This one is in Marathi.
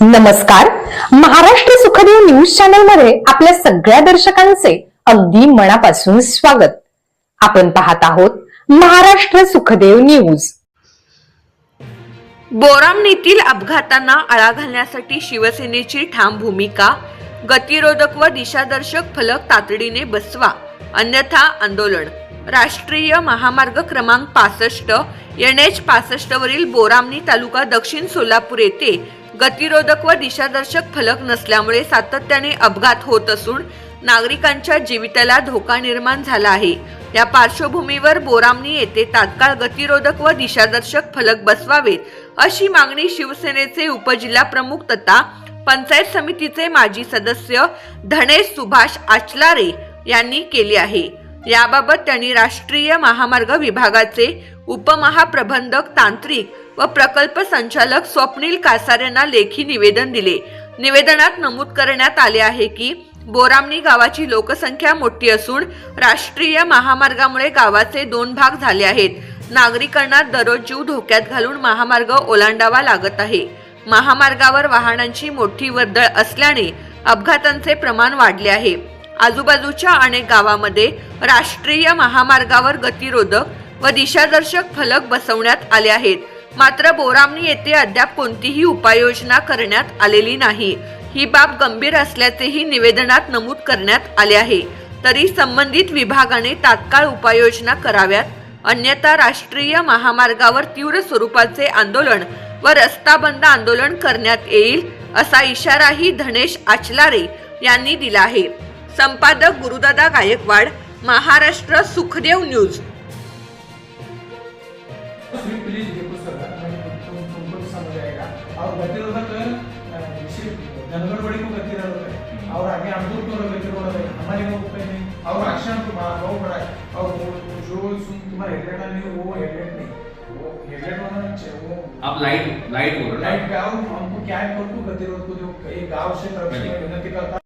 नमस्कार. महाराष्ट्र सुखदेव न्यूज चॅनलमध्ये आपल्या सगळ्या दर्शकांचे अगदी मनापासून स्वागत. आपण पाहत आहोत महाराष्ट्र सुखदेव न्यूज. बोरामणीतील अपघातांना आळा घालण्यासाठी शिवसेनेची ठाम भूमिका गतिरोधक व दिशादर्शक फलक तातडीने बसवा अन्यथा आंदोलन. राष्ट्रीय महामार्ग क्रमांक पासष्ट एन एच पासष्ट वरील बोरामनी तालुका दक्षिण सोलापूर येथे गतिरोधक व दिशादर्शक फलक नसल्यामुळे सातत्याने अपघात होत असून नागरिकांच्या जीविताला धोका निर्माण झाला आहे. या पार्श्वभूमीवर बोरामनी येथे तात्काळ गतिरोधक व दिशादर्शक फलक बसवावेत अशी मागणी शिवसेनेचे उपजिल्हा प्रमुख तथा पंचायत समितीचे माजी सदस्य धनेश सुभाष आचलारे यांनी केली आहे. याबाबत त्यांनी राष्ट्रीय महामार्ग विभागाचे उपमहाप्रबंधक तांत्रिक व प्रकल्प संचालक स्वप्नील कासार यांना लेखी निवेदन दिले. निवेदनात नमूद करण्यात आले आहे की बोरामणी गावाची लोकसंख्या मोठी असून राष्ट्रीय महामार्गामुळे गावाचे दोन भाग झाले आहेत. नागरिकांना दररोज जीव धोक्यात घालून महामार्ग ओलांडावा लागत आहे. महामार्गावर वाहनांची मोठी वर्दळ असल्याने अपघातांचे प्रमाण वाढले आहे. आजूबाजूच्या अनेक गावामध्ये राष्ट्रीय महामार्गावर गतिरोधक व दिशादर्शक फलक बसवण्यात आले आहेत. मात्र बोरामणी येथे अद्याप कोणतीही उपाययोजना करण्यात आलेली नाही. ही बाब गंभीर असल्याचेही निवेदनात नमूद करण्यात आले आहे. तरी संबंधित विभागाने तात्काळ उपाययोजना कराव्यात. अन्यथा राष्ट्रीय महामार्गावर तीव्र स्वरूपाचे आंदोलन व रस्ता बंद आंदोलन करण्यात येईल असा इशाराही धनेश आचलारे यांनी दिला आहे. संपादक गुरुदादा गायकवाड महाराष्ट्र सुखदेव न्यूज. और को है है हमारे पे नहीं और बहुत बड़ा है और जो सुन तुम्हारा हेडलाइट नहीं वो हेडलाइट नहीं वो हेडलाइट होना चाहिए वो आप लाइट लाइट बोल रहे लाइट गाँव हमको क्या है गतिरोध को जो एक गाँव से तरफ से विनती करता